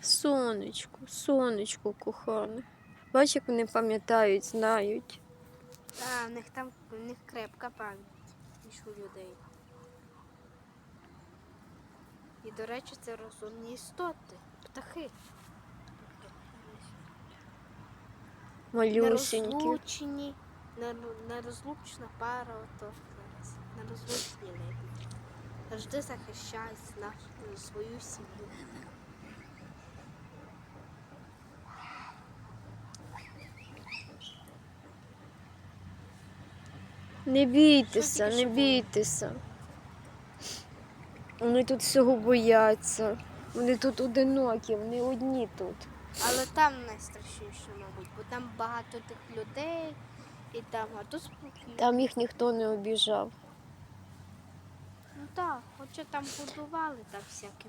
Сонечко, сонечко кохане. Бач, як вони пам'ятають, знають. А, в них там в них крепка пам'ять, ніж у людей. І, до речі, це розумні істоти, птахи. Малюсенькі. Нерозлучені, нер- нерозлучна пара ото зараз. Нерозлучні лебеді. Завжди захищають свою сім'ю. Не бійтеся, не бійтеся. Вони тут всього бояться. Вони тут одинокі, вони одні тут. Але там найстрашніше, мабуть, бо там багато тих людей і там, а тут спокійно. Там їх ніхто не обіжав. Ну так, хоча там будували так всяким